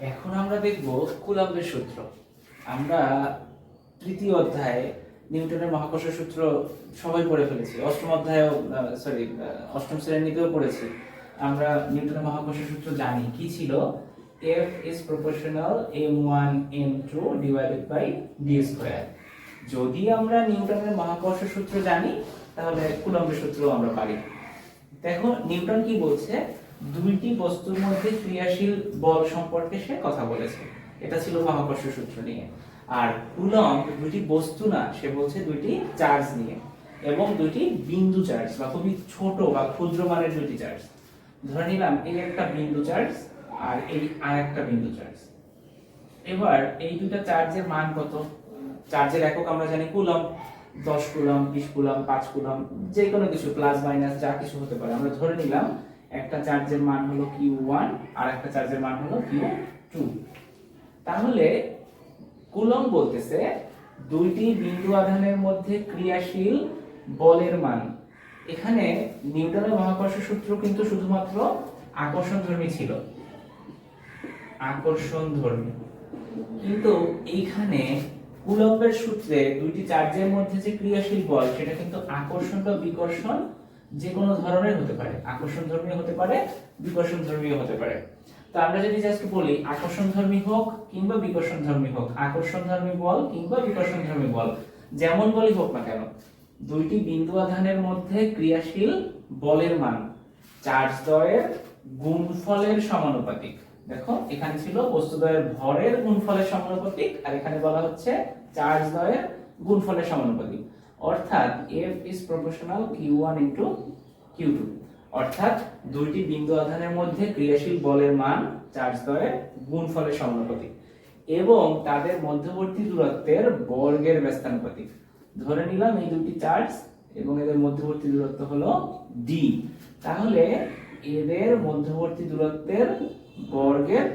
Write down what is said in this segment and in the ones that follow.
এখন আমরা দেখব কুলাম্বের সূত্র। আমরা তৃতীয় অধ্যায়ে নিউটনের মহাকর্ষ সূত্র সবাই পড়ে ফেলেছি। অষ্টম অধ্যায়েও সরি অষ্টম শ্রেণীতেও পড়েছি। আমরা নিউটনের মহাকর্ষ সূত্র জানি। কি ছিল? F is proportional m1 m2 divided by d square. যদি আমরা নিউটনের মহাকর্ষ সূত্র জানি, তাহলে কুলম্বের সূত্র আমরা পারি। দেখো, নিউটন কি বলছে? দুইটি বস্তুর মধ্যে ক্রিয়াশীল বল সম্পর্কে সে কথা বলেছে। এটা ছিল মহাকর্ষ সূত্র নিয়ে। আর কুলম্ব দুইটি বস্তু না, সে বলছে দুইটি চার্জ নিয়ে। এবং দুইটি বিন্দু চার্জ, বা খুবই ছোট বা ক্ষুদ্র মানের দুইটি চার্জ। ধরে নিলাম, এই একটা বিন্দু চার্জ আর এই আরেকটা বিন্দু চার্জ। এবার এই দুটা চার্জের মান কত? চার্জের একক আমরা জানি কুলম দশ কুলম বিশ কুলম পাঁচ কুলম যে কোনো কিছু, প্লাস, মাইনাস, যা কিছু হতে পারে। আমরা ধরে নিলাম একটা চার্জের মান হলো কিউ ওয়ান আর একটা চার্জের মান হলো কিউ টু। তাহলে কুলম বলতেছে দুইটি বিন্দু আধানের মধ্যে ক্রিয়াশীল বলের মান। এখানে নিউটনের মহাকর্ষ সূত্র কিন্তু শুধুমাত্র আকর্ষণ ধর্মী ছিল। আকর্ষণ ধর্মী। কিন্তু এইখানে কুলম্বের সূত্রে দুইটি চার্জের মধ্যে যে ক্রিয়াশীল বল, সেটা কিন্তু আকর্ষণ বা বিকর্ষণ যে কোনো ধরনের হতে পারে। আকর্ষণ ধর্মী হতে পারে, বিকর্ষণ ধর্মী হতে পারে। তো আমরা যদি জাস্ট বলি, আকর্ষণ ধর্মী হোক কিংবা বিকর্ষণ ধর্মী হোক, আকর্ষণ ধর্মী বল কিংবা বিকর্ষণ ধর্মী বল, যেমন বলি হোক না কেন, দুইটি বিন্দু আধানের মধ্যে ক্রিয়াশীল বলের মান, চার্জ দ্বয়ের গুণফলের সমানুপাতিক। দেখো, এখানে ছিল বস্তুদ্বয়ের ভরের গুণফলের সমানুপাতিক, আর এখানে বলা হচ্ছে চার্জ দ্বয়ের গুণফলের সমানুপাতিক। অর্থাৎ F is F is proportional Q1 into Q2 অর্থাৎ দুইটি বিন্দু আধানের মধ্যে ক্রিয়াশীল বলের মান চার্জ দ্বয়ের গুণফলের সমানুপাতিক এবং তাদের মধ্যবর্তী দূরত্বের বর্গের ব্যস্তানুপাতিক। ধরে নিলাম এই দুটি চার্জ এবং এদের মধ্যবর্তী দূরত্ব হলো d তাহলে এদের মধ্যবর্তী দূরত্বের বর্গের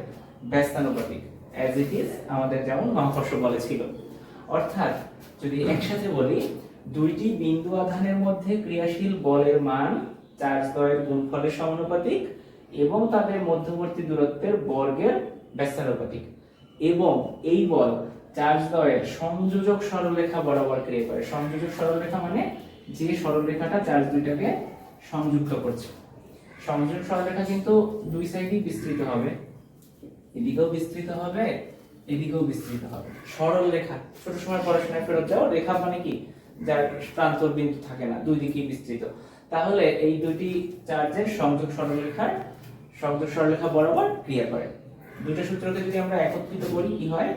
ব্যস্তানুপাতিক অ্যাজ ইট ইজ আমাদের যেমন মহাকর্ষ বলে ছিল। অর্থাৎ যদি একসাথে বলি দুইটি বিন্দু আধানের মধ্যে ক্রিয়াশীল বলের মান চার্জ দ্বয়ের গুণফলের সমানুপাতিক এবং তাদের মধ্যবর্তী দূরত্বের বর্গের ব্যস্তানুপাতিক এবং এই বল চার্জ দ্বয়ের সংযোজক সরলরেখা বরাবর ক্রিয়া করে। সংযোজক সরলরেখা মানে যে সরলরেখাটা চার্জ দুইটাকে সংযুক্ত করছে। সংযোজক সরলরেখা কিন্তু দুই সাইডেই বিস্তৃত হবে। এদিকেও বিস্তৃত হবে, এদিকেও বিস্তৃত হবে। সরল রেখা ছোট সময় পড়াশোনায় ফেরত যাও। রেখা মানে কি? যার প্রান্তর বিন্দু থাকে না, দুই দিকেই বিস্তৃত। তাহলে এই দুটি চার্জের সংযোগ সরলরেখার সংযোগ সরলরেখা বরাবর ক্রিয়া করে। দুটো সূত্রকে যদি আমরা একত্রিত করি, কি হয়?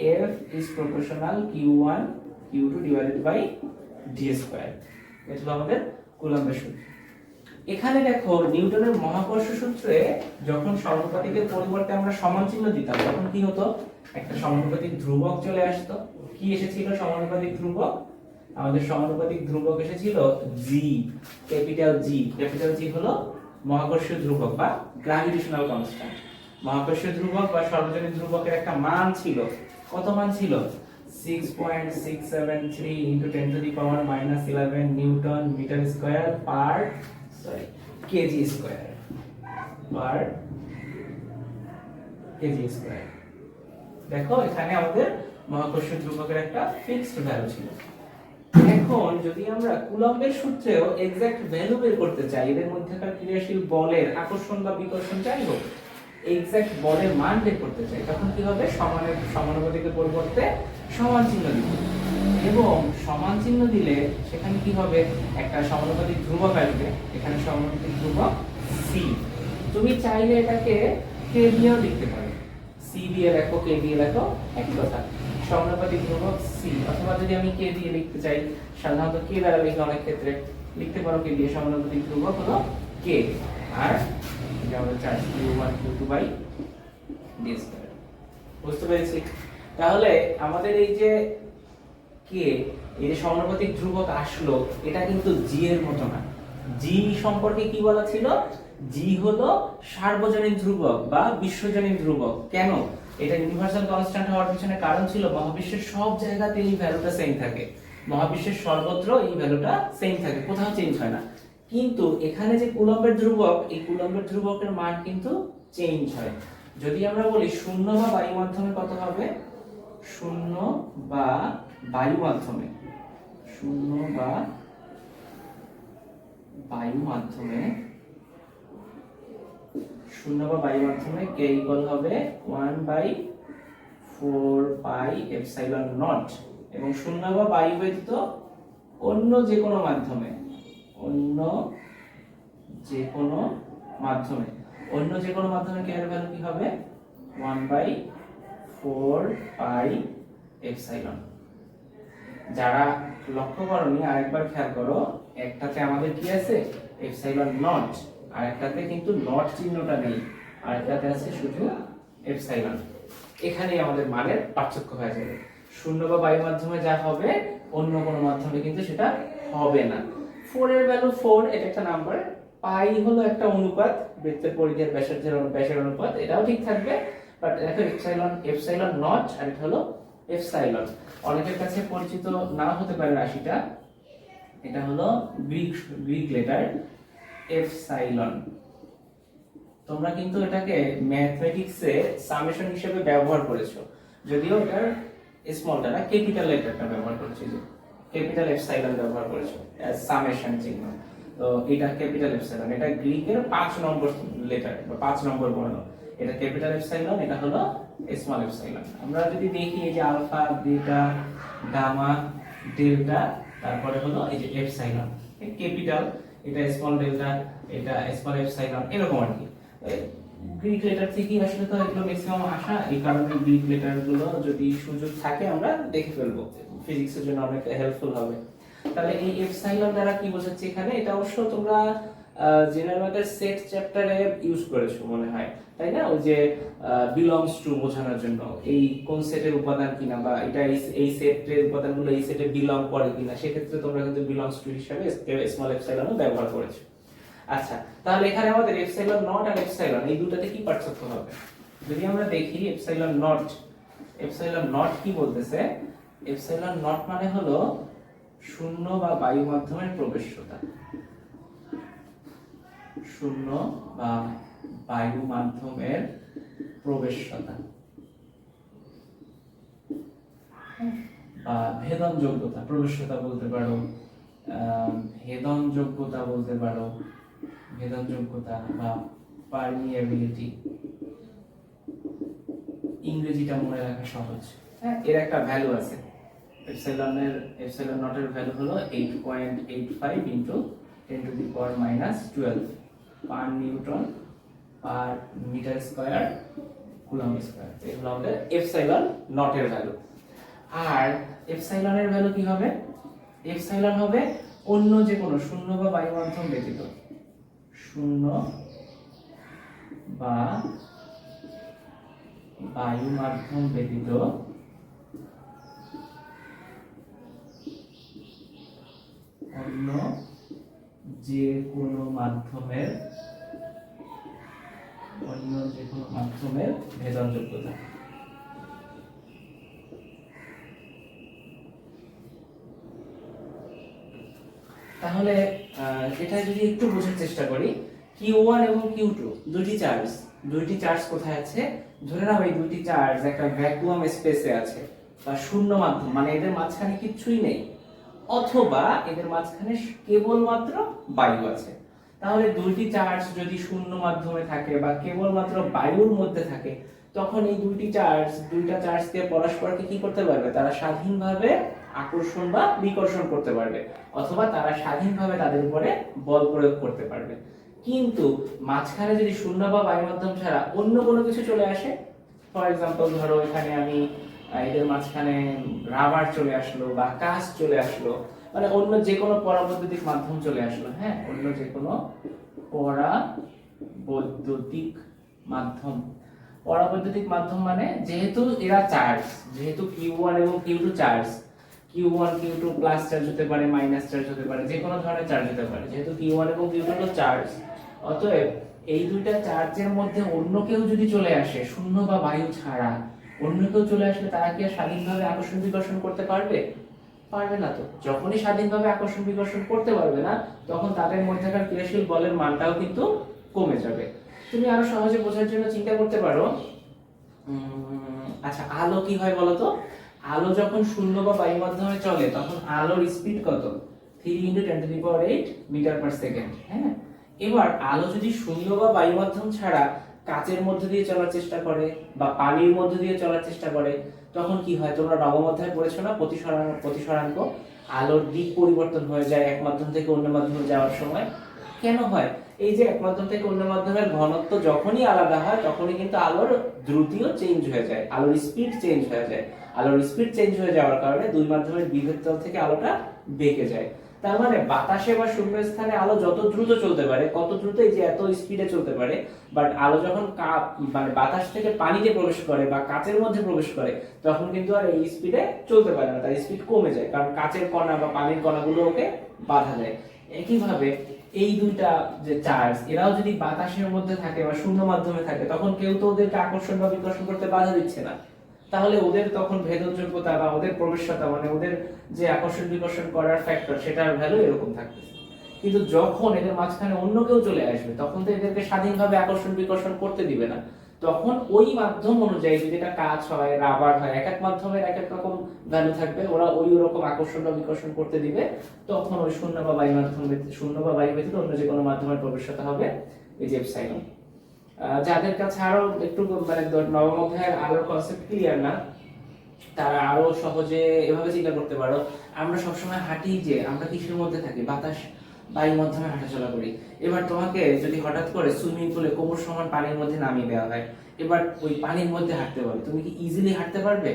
F is proportional Q1 Q2 divided by d square এটা হলো আমাদের কুলম্বের সূত্র। এখানে দেখো, নিউটনের মহাকর্ষ সূত্রে যখন সমানুপাতিকের পরিবর্তে আমরা সমান চিহ্ন দিতাম, তখন কি হতো? একটা সমানুপাতিক ধ্রুবক চলে আসতো। কি এসেছিল? সমানুপাতিক ধ্রুবক আমাদের সমানুপাতিক ধ্রুবক এসেছিল জি ক্যাপিটাল জি ক্যাপিটাল জি হলো মহাকর্ষীয় ধ্রুবক বা গ্র্যাভিটেশনাল কনস্ট্যান্ট মহাকর্ষীয় ধ্রুবক বা সর্বজনীন ধ্রুবকের একটা মান ছিল। কত মান ছিল? 6.673 into 10 to the power minus 11 newton meter square per, sorry, kg square per, kg square দেখো, এখানে আমাদের মহাকর্ষীয় ধ্রুবকের একটা ফিক্সড ভ্যালু ছিল। এখন যদি আমরা কুলম্বের সূত্রেও এক্সাক্ট ভ্যালু বের করতে চাই, এদের মধ্যেকার ক্রিয়াশীল বলের আকর্ষণ বা বিকর্ষণ যাই হোক এক্সাক্ট বলের মান বের করতে চাই, তখন কি হবে? সমানের সমানুপাতিকের পরিবর্তে সমান চিহ্ন দিব। এবং সমান চিহ্ন দিলে সেখানে কি হবে? একটা সমানুপাতিক ধ্রুবক আসবে, এখানে সমানুপাতিক ধ্রুবক সি তুমি চাইলে এটাকে কে দিয়েও লিখতে পারো। সি দিয়ে লেখো কে দিয়ে লেখো, একই কথা। সমানুপাতিক ধ্রুবক সি, অথবা যদি আমি কে দিয়ে লিখতে চাই, সাধারণত কে দ্বারা লিখে অনেক ক্ষেত্রে? লিখতে পারো কে দিয়ে? সমানুপাতিক ধ্রুবক হলো কে? আর যে আমাদের চার্জ বুঝতে পেরেছি? তাহলে আমাদের এই যে কে, এই যে সমানুপাতিক ধ্রুবক আসলো, এটা কিন্তু জি এর মতো না। জি সম্পর্কে কি বলা ছিল? জি হলো সার্বজনীন ধ্রুবক বা বিশ্বজনীন ধ্রুবক। কেন? এটা ইউনিভার্সাল কনস্ট্যান্ট হওয়ার পিছনে কারণ ছিল মহাবিশ্বের সব জায়গাতে এই ভ্যালুটা সেম থাকে। মহাবিশ্বের সর্বত্র এই ভ্যালুটা সেম থাকে, কোথাও চেঞ্জ হয় না। কিন্তু এখানে যে কুলম্বের ধ্রুবক, এই কুলম্বের ধ্রুবকের মান কিন্তু চেঞ্জ হয়। যদি আমরা বলি শূন্য বা বায়ু মাধ্যমে কত হবে? শূন্য বা বায়ু মাধ্যমে। শূন্য বা বায়ু মাধ্যমে শূন্য বা বায়ু মাধ্যমে কে ইকুয়াল হবে one by four pi epsilon naught এবং শূন্য বা বাই ব্যতীত অন্য যে কোনো মাধ্যমে, অন্য যে কোনো মাধ্যমে, অন্য যে কোনো মাধ্যমে কে এর ভ্যালু কি হবে? One by four pi epsilon যারা লক্ষ্য করনি, আরেকবার খেয়াল করো, একটাতে আমাদের কি আছে? এপসাইলন নট আর একটাতে কিন্তু নট চিহ্নটা নেই আর একটাতে আছে শুধু এপসাইলন। এখানেই আমাদের মানের পার্থক্য হয়ে যাবে। শূন্য বা বায়ু মাধ্যমে যা হবে, অন্য কোনো মাধ্যমে কিন্তু সেটা হবে না। ফোর এর ভ্যালু ফোর এটা একটা নাম্বার পাই হলো একটা অনুপাত, বৃত্তের পরিধির ব্যাসার্ধের ব্যাসের অনুপাত, এটাও ঠিক থাকবে। বাট দেখো, এপসাইলন এপসাইলন নট, আর এটা হলো এপসাইলন। অনেকের কাছে পরিচিত না হতে পারে রাশিটা। এটা হলো গ্রিক গ্রিক লেটার এপসাইলন তোমরা কিন্তু এটাকে ম্যাথমেটিক্সে সামেশন হিসেবে ব্যবহার করেছ। যদিও এটার স্মলটা না ক্যাপিটাল লেটারটা ব্যবহার করেছ যে ক্যাপিটাল এপসাইলন ব্যবহার করেছ সামেশন চিহ্ন। তো এটা ক্যাপিটাল এপসাইলন এটা গ্রিকের পাঁচ নম্বর লেটার বা পাঁচ নম্বর বর্ণ। এটা ক্যাপিটাল এপসাইলন এটা হলো স্মল এপসাইলন আমরা যদি দেখি এই যে আলফা বিটা গামা ডেল্টা তারপরে হলো এই যে এপসাইলন ক্যাপিটাল এটা স্মল ডেল্টা এটা স্মল এপসাইলন এরকম আর কি। গ্রিক লেটার থেকেই আসলে তো এগুলো ম্যাক্সিমাম আসা, এই কারণে গ্রিক লেটারগুলো যদি সুযোগ থাকে আমরা দেখে ফেলব ফিজিক্সের জন্য অনেক হেল্পফুল হবে। তাহলে এই এপসাইলন দ্বারা কি বোঝাচ্ছে এখানে? এটা অবশ্য তোমরা জেনারেল ম্যাথের সেট চ্যাপ্টারে ইউজ করেছ মনে হয়, তাই না? ওই যে বিলংস টু বোঝানোর জন্য। এই কোন সেটের উপাদান কিনা বা এটা এই- সেটের উপাদানগুলো এই সেটে বিলং করে কিনা, সেক্ষেত্রে তোমরা কিন্তু বিলংস টু হিসাবে স্মল এপসাইলনও ব্যবহার করেছ। আচ্ছা তাহলে এখানে আমাদের এপসাইলন নট আর এপসাইলন এই দুটাতে কি পার্থক্য হবে? যদি আমরা দেখি এপসাইলন নট এপসাইলন নট কি বলতেছে? এপসাইলন নট মানে হলো শূন্য বা বায়ু মাধ্যমের প্রবেশ্যতা শূন্য বা বায়ু মাধ্যমের প্রবেশ্যতা বা ভেদন যোগ্যতা প্রবেশ্যতা বলতে পারো ভেদন যোগ্যতা বলতে পারো ভেদন যোগ্যতা বা পারমিয়াবিলিটি ইংরেজিটা মনে রাখা সহজ। হ্যাঁ এর একটা ভ্যালু আছে। এপসাইলনের এপসাইলন নটের ভ্যালু হলো 8.85 into 10 to the power minus 12 per newton per metre square coulomb square এগুলো আমাদের এপসাইলন নটের ভ্যালু আর এপসাইলনের ভ্যালু কি হবে? এপসাইলন হবে অন্য যে কোনো শূন্য বা বায়ু মাধ্যম ব্যতীত। শূন্য বা বায়ু মাধ্যম ব্যতীত অন্য যে কোনো মাধ্যমের অন্য যে কোনো মাধ্যমের ভেদন যোগ্যতা তাহলে এটা যদি একটু বোঝার চেষ্টা করি কিউ ওয়ান এবং কিউ টু দুটি চার্জ দুইটি চার্জ কোথায় আছে? ধরে নাও এই দুইটি চার্জ একটা ভ্যাকুয়াম স্পেসে আছে, বা শূন্য মাধ্যম মানে এদের মাঝখানে কিচ্ছুই নেই। অথবা এদের মাঝখানে কেবলমাত্র বায়ু আছে। তাহলে দুইটি চার্জ যদি শূন্য মাধ্যমে থাকে বা কেবলমাত্র বায়ুর মধ্যে থাকে, তখন এই দুইটি চার্জ, দুইটা চার্জ দিয়ে পরস্পরকে কি করতে পারবে? তারা স্বাধীনভাবে আকর্ষণ বা বিকর্ষণ করতে পারবে, অথবা তারা স্বাধীনভাবে তাদের উপরে বল প্রয়োগ করতে পারবে। কিন্তু মাঝখানে যদি শূন্য বা বায়ু মাধ্যম ছাড়া অন্য কোনো কিছু চলে আসে ফর এক্সাম্পল ধরো এখানে আমি এদের মাঝখানে রাবার চলে আসলো বা কাঁচ চলে আসলো মানে অন্য যে কোনো পরাবৈদ্যুতিক মাধ্যম চলে আসলো হ্যাঁ অন্য যে কোনো পরাবৈদ্যুতিক মাধ্যম। পরাবৈদ্যুতিক মাধ্যম মানে যেহেতু এরা চার্জ যেহেতু কিউ ওয়ান এবং Q two charge Q one Q two plus charge হতে পারে মাইনাস চার্জ হতে পারে, যে কোনো ধরনের চার্জ হতে পারে, যেহেতু কিউ ওয়ান এবং কিউ টু হলো চার্জ অতএব এই দুইটা চার্জের মধ্যে অন্য কেউ যদি চলে আসে, শূন্য বা বায়ু ছাড়া অন্য কেউ চলে আসলে তারা কি আর স্বাধীনভাবে আকর্ষণ বিকর্ষণ করতে পারবে? পারবে না তো। যখনই স্বাধীনভাবে আকর্ষণ বিকর্ষণ করতে পারবে না, তখন তাদের মধ্যেকার ক্রিয়াশীল বলের মানটাও কিন্তু কমে যাবে। তুমি আরও সহজে বোঝার জন্য চিন্তা করতে পারো। আচ্ছা আলো কি হয় বলতো আলো যখন শূন্য বা বায়ু মাধ্যমে চলে, তখন আলোর স্পিড কত? Three into ten to the power eight metre per second হ্যাঁ? এবার আলো যদি শূন্য বা বায়ু মাধ্যম ছাড়া কাচের মধ্যে দিয়ে চলার চেষ্টা করে বা পানির মধ্যে দিয়ে চলার চেষ্টা করে, তখন কি হয়? তোমরা নবম অধ্যায় পড়েছো না? প্রতিসরাঙ্ক। আলোর দিক পরিবর্তন হয়ে যায় এক মাধ্যম থেকে অন্য মাধ্যমে যাওয়ার সময়। কেন হয়? এই যে এক মাধ্যম থেকে অন্য মাধ্যমের ঘনত্ব যখনই আলাদা হয়, তখনই কিন্তু আলোর দ্রুতিও চেঞ্জ হয়ে যায়। আলোর স্পিড চেঞ্জ হয়ে যায়। আলোর স্পিড চেঞ্জ হয়ে যাওয়ার কারণে দুই মাধ্যমের বিভেদ থেকে আলোটা বেঁকে যায়। তার মানে বাতাসে বা শূন্য স্থানে আলো যত দ্রুত চলতে পারে, কত দ্রুত এই যে এত স্পিডে চলতে পারে বাট আলো যখন মানে বাতাস থেকে পানিতে প্রবেশ করে বা কাচের মধ্যে প্রবেশ করে, তখন কিন্তু আর এই স্পিডে চলতে পারে না, তার স্পিড কমে যায়, কারণ কাচের কণা বা পানির কণাগুলো ওকে বাধা দেয়। একইভাবে এই দুইটা যে চার্জ এরাও যদি বাতাসের মধ্যে থাকে বা শূন্য মাধ্যমে থাকে, তখন কেউ তো ওদেরকে আকর্ষণ বা বিকর্ষণ করতে বাধা দিচ্ছে না। তাহলে ওদের তখন ভেদযোগ্যতা বা ওদের প্রবেশতা মানে ওদের যে আকর্ষণ বিকর্ষণ করার ফ্যাক্টর সেটার ভ্যালু এরকম থাকতেছে। কিন্তু যখন এদের মাঝখানে অন্য কেউ চলে আসবে, তখন তো এদেরকে স্বাধীনভাবে আকর্ষণ বিকর্ষণ করতে দিবে না। তখন ওই মাধ্যম অনুযায়ী যদি এটা কাজ হয়, রাবার হয়, এক এক মাধ্যমের এক এক রকম ভ্যালু থাকবে, ওরা ওই রকম আকর্ষণ বা বিকর্ষণ করতে দিবে, তখন ওই শূন্য বা বায়ু মাধ্যম শূন্য বা বায়ু ব্যতীত অন্য যে কোনো মাধ্যমের প্রবেশতা হবে এই যে যাদের কাছে আরও একটু মানে নবম অধ্যায়ের আলোর কনসেপ্ট ক্লিয়ার না, তারা আরও সহজে এভাবে চিন্তা করতে পারো, আমরা সবসময় হাঁটি যে, আমরা কিসের মধ্যে থাকি? বাতাস বায়ুর মাধ্যমে হাঁটাচলা করি। এবার তোমাকে যদি হঠাৎ করে সুইমিং পুলে কোমর সমান পানির মধ্যে নামিয়ে দেওয়া হয়, এবার ওই পানির মধ্যে হাঁটতে পারবে তুমি কি ইজিলি হাঁটতে পারবে?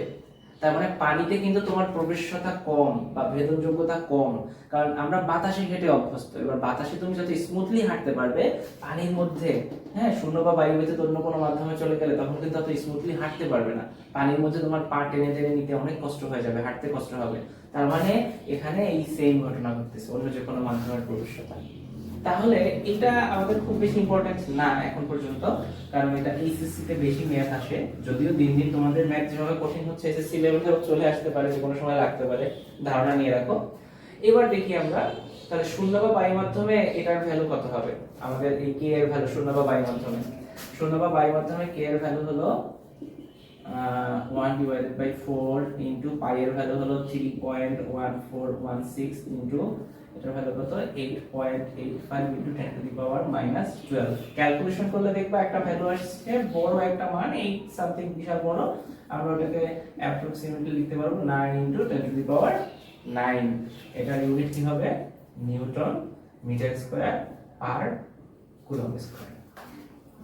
তার মানে পানিতে কিন্তু তোমার প্রবেশতা কম বা ভেদনযোগ্যতা কম। কারণ আমরা বাতাসে হেঁটে অভ্যস্ত। এবার বাতাসে তুমি যত স্মুথলি হাঁটতে পারবে, পানির মধ্যে হ্যাঁ শূন্য বা বায়ু ব্যতীত অন্য কোনো মাধ্যমে চলে গেলে তখন কিন্তু অত স্মুথলি হাঁটতে পারবে না। পানির মধ্যে তোমার পা টেনে টেনে নিতে অনেক কষ্ট হয়ে যাবে, হাঁটতে কষ্ট হবে। তার মানে এখানে এই সেম ঘটনা ঘটতেছে, অন্য যে কোনো মাধ্যমের প্রবেশতা। তাহলে এটা আমাদের খুব বেশি ইম্পর্টেন্ট না এখন পর্যন্ত, কারণ এটা এইচএসসি তে বেশি ম্যাথ আসে। যদিও দিন দিন তোমাদের ম্যাথ যেভাবে কঠিন হচ্ছে এসএসসি লেভেলেও চলে আসতে পারে, যে কোনো সময় লাগতে পারে, ধারণা নিয়ে রাখো। এবার দেখি আমরা, তাহলে শূন্য বা বায়ু মাধ্যমে এটার ভ্যালু কত হবে? আমাদের এই কে এর ভ্যালু শূন্য বা বায়ু মাধ্যমে। শূন্য বা বায়ু মাধ্যমে কে এর ভ্যালু হলো one divided by four into pi এর ভ্যালু হলো three point one four one six into value কত? Eight point eight five into ten to the power minus twelve calculation করলে দেখবা একটা ভ্যালু আসছে, বড় একটা মান এইট সামথিং বিশাল বড়। আমরা ওটাকে অ্যাপ্রক্সিমেটলি লিখতে পারব nine into ten to the power nine এটার ইউনিট কি হবে? Newton metre square per coulomb square.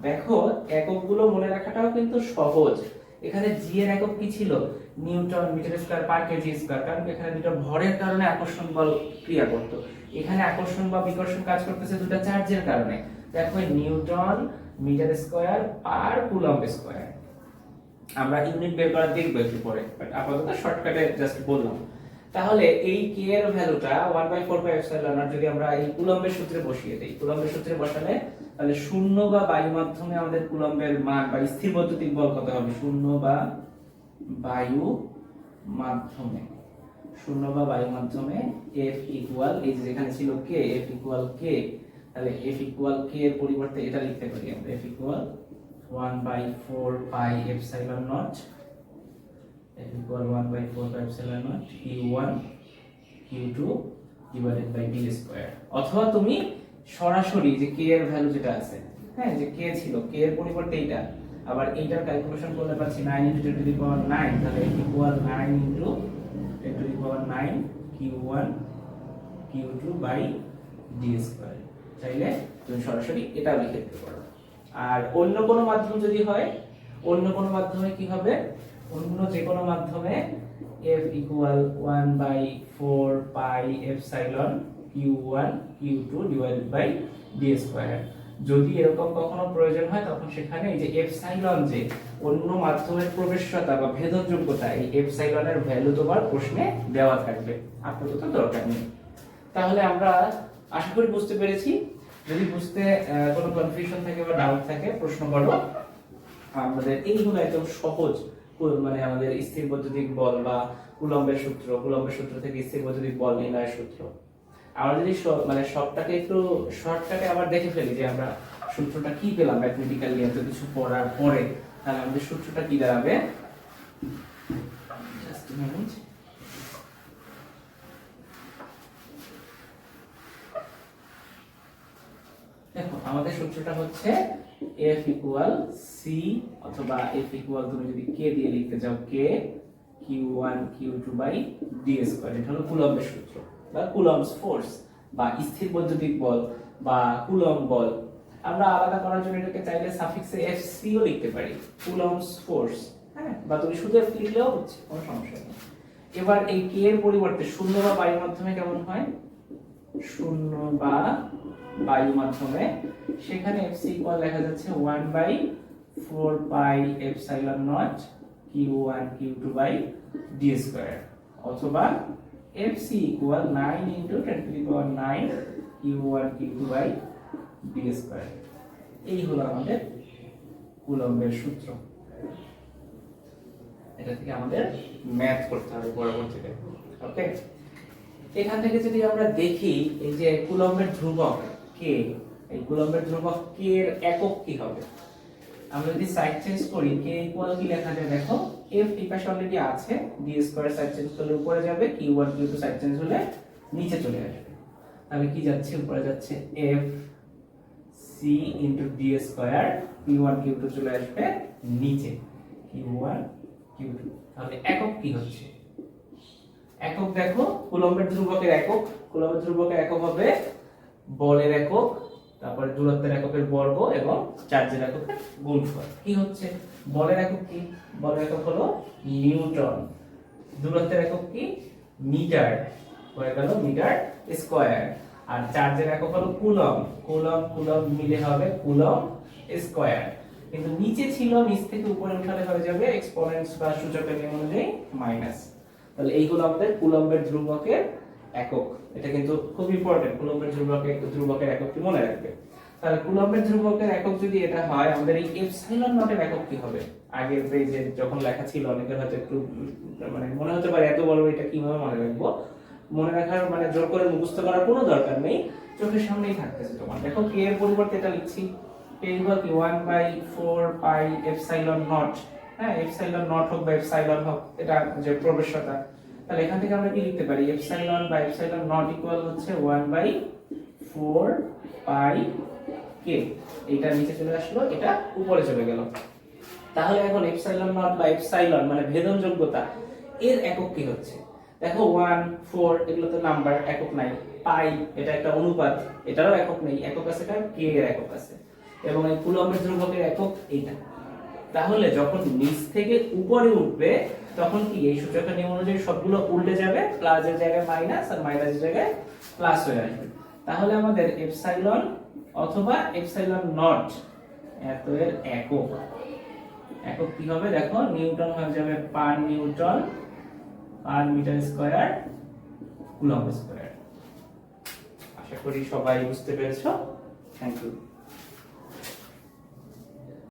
দেখো, এককগুলো মনে রাখাটাও কিন্তু সহজ। এখানে জি এর একক কি ছিল? Newton, metre square per KG square. কারণ এখানে দুটো ভরের কারণে আকর্ষণ বল ক্রিয়া করতো। এখানে আকর্ষণ বা বিকর্ষণ কাজ করতেছে দুটো চার্জের কারণে। দেখো newton, metre square per coulomb square. আমরা ইউনিট বের করা দেখব একটু পরে বাট আপাতত শর্টকাটে জাস্ট বললাম। তাহলে এই কে এর ভ্যালুটা 1 বাই 4 বাই এপসাইলন যদি আমরা এই কুলম্বের সূত্রে বসিয়ে দেই, কুলম্বের সূত্রে বসালে তাহলে শূন্য বা বায়ু মাধ্যমে আমাদের কুলম্বের মান বা স্থির বৈদ্যুতিক বল কত হবে? শূন্য বা বায়ু মাধ্যমে শূন্য বা বায়ু মাধ্যমে এফ ইকুয়াল এই যে যেখানে ছিল কে F ইকুয়াল কে তাহলে F ইকুয়াল কে এর পরিবর্তে এটা লিখতে পারি আমরা। F equal 1 by 4 pi epsilon naught F equal 1 by 4 pi epsilon naught Q1 Q2 divided by D square অথবা তুমি সরাসরি যে কে এর ভ্যালু যেটা আছে হ্যাঁ যে K ছিল কে এর পরিবর্তে এইটা। আবার এইটার ক্যালকুলেশন পাচ্ছি 9 into 10 to the power 9 তাহলে F equal 9 into 10 to the power 9 Q1 Q2 by D square চাইলে তুমি সরাসরি এটা লিখে দিতে পারো। আর অন্য কোনো মাধ্যম যদি হয়, অন্য কোনো মাধ্যমে কি হবে? অন্য যে কোনো মাধ্যমে f equal one by four pi epsilon Q one Q two divided by D square যদি এরকম কখনো প্রয়োজন হয়, তখন সেখানে এই যে এপসাইলন যে অন্য মাধ্যমের প্রবেশতা বা ভেদনযোগ্যতা, এই এপসাইলনের ভ্যালু তোমার প্রশ্নে দেওয়া থাকবে। আপাতত দরকার নেই। তাহলে আমরা আশা করি বুঝতে পেরেছি। যদি বুঝতে কোনো কনফিউশন থাকে বা ডাউট থাকে, প্রশ্ন করো। আমাদের এইগুলো একদম সহজ মানে আমাদের স্থির বৈদ্যুতিক বল বা কুলম্বের সূত্র। কুলম্বের সূত্র থেকে স্থির বৈদ্যুতিক বল নির্ণয়ের সূত্র। আমরা যদি মানে সবটাকে একটু আবার দেখে ফেলি যে আমরা সূত্রটা কি পেলাম ম্যাথমেটিক্যালি এত কিছু পড়ার পরে, তাহলে আমাদের সূত্রটা কি দাঁড়াবে. দেখো, আমাদের সূত্রটা হচ্ছে f ইকুয়াল c অথবা f ইকুয়াল তুমি যদি k দিয়ে লিখতে চাও, k q1 q2 by d square এটা হলো কুলম্বের সূত্র বা কুলম্বস ফোর্স, বা স্থির বৈদ্যুতিক বল, বা কুলম বল। আমরা আলাদা করার জন্য এটাকে চাইলে সাফিক্সে fc ও লিখতে পারি। কুলম্বস ফোর্স হ্যাঁ? বা তুমি শুধু f লিখলেও হচ্ছে, কোনো সমস্যা নেই। এবার এই k এর পরিবর্তে শূন্য বা বায়ুর মাধ্যমে কেমন হয়? শূন্য বা বায়ু মাধ্যমে। সেখানে এফ সি ইকুয়াল লেখা যাচ্ছে 1 by 4 pi epsilon naught q1 q2 by d square অথবা fc equal 9 into 10 to the power 9 q1 q2 by d square এই হলো আমাদের কুলম্বের সূত্র। এটা থেকে আমাদের ম্যাথ করতে হবে পরবর্তীতে। ওকে এখান থেকে যদি আমরা দেখি, এই যে কুলম্বের ধ্রুবক কে এই কুলম্বের ধ্রুবক কে এর একক কি হবে? আমরা যদি সাইড চেঞ্জ করি কে ইকুয়াল কি লেখা যায় দেখো? এফ এই পাশে অলরেডি আছে ডি স্কয়ার সাইড চেঞ্জ করলে উপরে যাবে Q one Q two side change হলে নিচে চলে আসবে। তাহলে কি যাচ্ছে? উপরে যাচ্ছে F C into D square Q চলে আসবে নিচে। কিউ ওয়ান কিউ টু তাহলে একক কি হচ্ছে? একক দেখো, কুলম্বের ধ্রুবকের একক। কুলম্বের ধ্রুবকের একক হবে বলের একক। তারপরে দূরত্বের এককের বর্গ এবং চার্জের এককের গুণফল। কি হচ্ছে? বলের একক কি? বলের একক হলো নিউটন। দূরত্বের একক কি? মিটার। হয়ে গেল মিটার স্কয়ার। আর চার্জের একক হলো কুলম কুলম কুলম মিলে হবে কুলম স্কয়ার। কিন্তু নিচে ছিল, নিচ থেকে উপরে উঠালে হয়ে যাবে এক্সপোনেন্টস বা সূচকের নিয়ম অনুযায়ী মাইনাস তাহলে এইগুলো আমাদের কুলম্বের ধ্রুবকের একক। এটা কিন্তু খুব ইম্পর্টেন্ট কুলম্বের ধ্রুবকের ধ্রুবকের এককটি মনে রাখবে? তাহলে কুলম্বের ধ্রুবকের একক যদি এটা হয়, আমাদের এই এপসাইলন নটের একক কি হবে? আগের পেজে যখন লেখা ছিল, অনেকের হয়তো একটু মানে মনে হতে পারে এত বড় এটা কীভাবে মনে রাখব? মনে রাখার মানে জোর করে মুখস্থ করার কোনো দরকার নেই। চোখের সামনেই থাকতেছে তোমার। দেখো কে এর পরিবর্তে এটা লিখছি। ইকুয়াল কি? 1 by four pi epsilon naught হ্যাঁ এপসাইলন নট হোক বা এপসাইলন হোক, এটা যে প্রবেশতা। তাহলে এখান থেকে আমরা কি লিখতে পারি? এপসাইলন বা এপসাইলন নট ইকুয়াল হচ্ছে 1 বাই 4 পাই কে এটা নিচে চলে আসলো, এটা উপরে চলে গেল। তাহলে এখন এপসাইলন নট বা এপসাইলন মানে ভেদন যোগ্যতা, এর একক কি হচ্ছে? দেখো 1 4 এগুলো তো নাম্বার একক নাই। পাই এটা একটা অনুপাত, এটারও একক নেই। একক আছে কে এর একক আছে। এবং এই কুলম্বের ধ্রুবকের একক এইটা। তাহলে যখন নিচ থেকে উপরে উঠবে তখন কি এই সূচকের নিয়ম অনুযায়ী সবগুলো উল্টে যাবে? প্লাসের জায়গায় মাইনাস আর মাইনাসের জায়গায় প্লাস হয়ে আসবে। তাহলে আমাদের এপসাইলন অথবা এপসাইলন নট এত এর একক। একক কি হবে? দেখো, নিউটন হয়ে যাবে per newton per metre square coulomb square আশা করি সবাই বুঝতে পেরেছ। Thank you